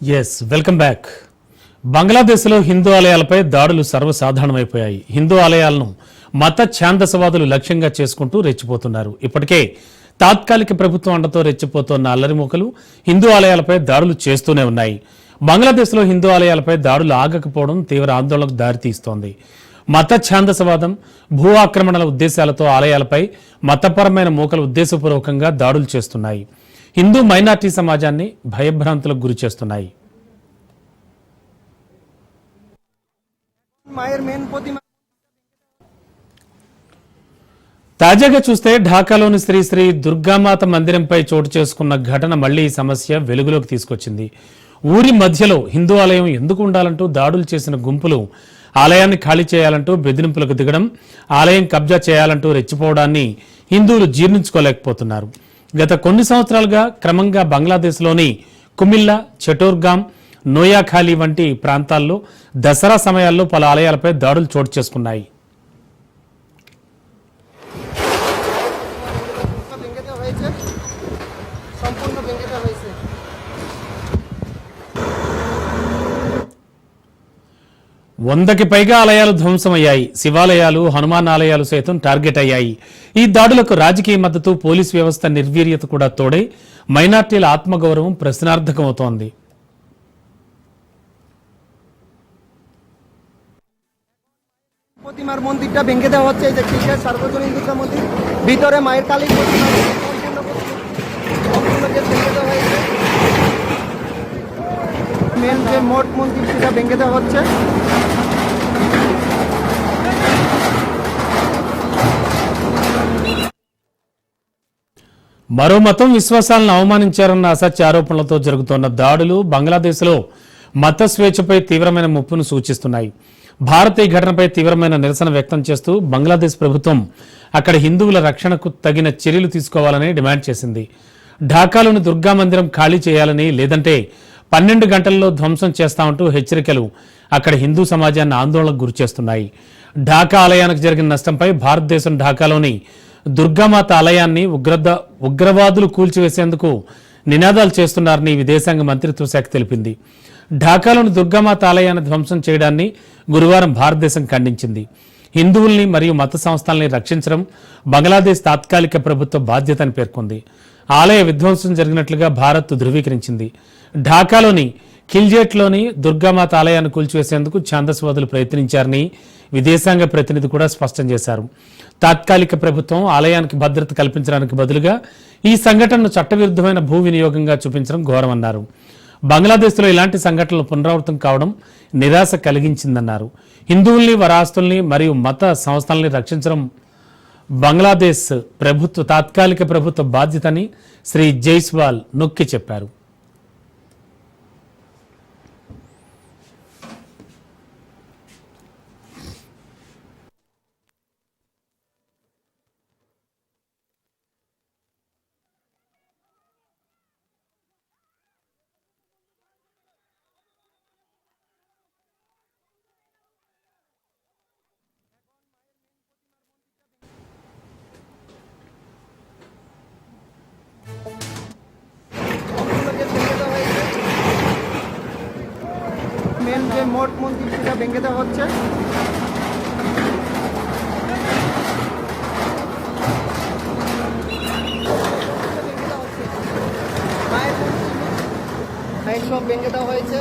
Yes welcome back బంగ్లాదేశ్లో హిందూ ఆలయాలపై దాడులు సర్వసాధారణమైపోయాయి. హిందూ ఆలయాలను మత ఛాందసవాదులు లక్ష్యంగా చేసుకుంటూ రెచ్చిపోతున్నారు. ఇప్పటికే తాత్కాలిక ప్రభుత్వం అండతో రెచ్చిపోతున్న అల్లరిమూకలు హిందూ ఆలయాలపై దాడులు చేస్తూనే ఉన్నాయి. బంగ్లాదేశ్లో హిందూ ఆలయాలపై దాడులు ఆగకపోవడం తీవ్ర ఆందోళనకు దారితీస్తోంది. మత ఛాందసవాదం భూ ఆక్రమణల ఉద్దేశాలతో ఆలయాలపై మతపరమైన మూకలు ఉద్దేశపూర్వకంగా దాడులు చేస్తున్నాయి. హిందూ మైనార్టీ సమాజాన్ని భయభ్రాంతులకు గురి చేస్తున్నాయి. తాజాగా చూస్తే ఢాకాలోని శ్రీ శ్రీ దుర్గామాత మందిరంపై చోటు చేసుకున్న ఘటన మళ్ళీ ఈ సమస్య వెలుగులోకి తీసుకొచ్చింది. ఊరి మధ్యలో హిందూ ఆలయం ఎందుకు ఉండాలంటూ దాడులు చేసిన గుంపులు ఆలయాన్ని ఖాళీ చేయాలంటూ బెదిరింపులకు దిగడం ఆలయం కబ్జా చేయాలంటూ రెచ్చిపోవడాన్ని హిందువులు జీర్ణించుకోలేకపోతున్నారు. గత కొన్ని సంవత్సరాలుగా క్రమంగా బంగ్లాదేశ్లోని కుమిల్లా చటోర్గాం నోయాఖాలీ వంటి ప్రాంతాల్లో దసరా సమయాల్లో పలు ఆలయాలపై దాడులు చోటు చేసుకున్నాయి. వందకి పైగా ఆలయాలు ధ్వంసమయ్యాయి శివాలయాలు హనుమాన్ ఆలయాలు సైతం టార్గెట్ అయ్యాయి ఈ దాడులకు రాజకీయ మద్దతు పోలీస్ వ్యవస్థ నిర్వీర్యత కూడా తోడై మైనార్టీల ఆత్మగౌరవం ప్రశ్నార్థకమవుతోంది প্রতিমার মন্দিরটা ভেঙে দেওয়া হচ্ছে এই যে খ্রিস্টান সার্বজনীন দুর্গা মন্দির ভিতরে মায়ের কালী প্রতিমা মেন যে মঠ মন্দির সেটা ভেঙে দেওয়া হচ্ছে మరో మతం విశ్వాసాలను అవమానించారన్న అసత్య ఆరోపణలతో జరుగుతోన్న దాడులు బంగ్లాదేశ్లో మత స్వేచ్ఛపై తీవ్రమైన ముప్పును సూచిస్తున్నాయి భారత్ ఈ ఘటనపై తీవ్రమైన నిరసన వ్యక్తం చేస్తూ బంగ్లాదేశ్ ప్రభుత్వం అక్కడ హిందువుల రక్షణకు తగిన చర్యలు తీసుకోవాలని డిమాండ్ చేసింది ఢాకాలోని దుర్గా మందిరం ఖాళీ చేయాలని లేదంటే పన్నెండు గంటల్లో ధ్వంసం చేస్తామంటూ హెచ్చరికలు అక్కడ హిందూ సమాజాన్ని ఆందోళనకు గురిచేస్తున్నాయి ఢాకా ఆలయానికి జరిగిన నష్టంపై భారతదేశం ఢాకాలోని దుర్గామాత ఆలయాన్ని ఉగ్రద ఉగ్రవాదులు కూల్చివేసేందుకు నినాదాలు చేస్తున్నారని విదేశాంగ మంత్రిత్వ శాఖ తెలిపింది. ఢాకాలోని దుర్గామాత ఆలయాన్ని ధ్వంసం చేయడాన్ని గురువారం భారతదేశం ఖండించింది. హిందువుల్ని మరియు మత సంస్థల్ని రక్షించడం బంగ్లాదేశ్ తాత్కాలిక ప్రభుత్వ బాధ్యత అని పేర్కొంది. ఆలయ విధ్వంసం జరిగినట్లుగా భారత్ ధృవీకరించింది. ఢాకాలోని కిల్జేట్లోని దుర్గామాత ఆలయాన్ని కూల్చివేసేందుకు ఛాందస్వాదులు ప్రయత్నించారని విదేశాంగ ప్రతినిధి కూడా స్పష్టం చేశారు. తాత్కాలిక ప్రభుత్వం ఆలయానికి భద్రత కల్పించడానికి బదులుగా ఈ సంఘటనను చట్టవిరుద్ధమైన భూ వినియోగంగా చూపించడం ఘోరమన్నారు. బంగ్లాదేశ్లో ఇలాంటి సంఘటనలు పునరావృతం కావడం నిరాశ కలిగించిందన్నారు. హిందువుల్ని వారి ఆస్తుల్ని మరియు మత సంస్థల్ని రక్షించడం బంగ్లాదేశ్ ప్రభుత్వ తాత్కాలిక ప్రభుత్వ బాధ్యతని శ్రీ జైస్వాల్ నొక్కి చెప్పారు. যে মঠ মন্দির সেটা ভেঙে দেওয়া হচ্ছে। সব ভেঙে দেওয়া হয়েছে।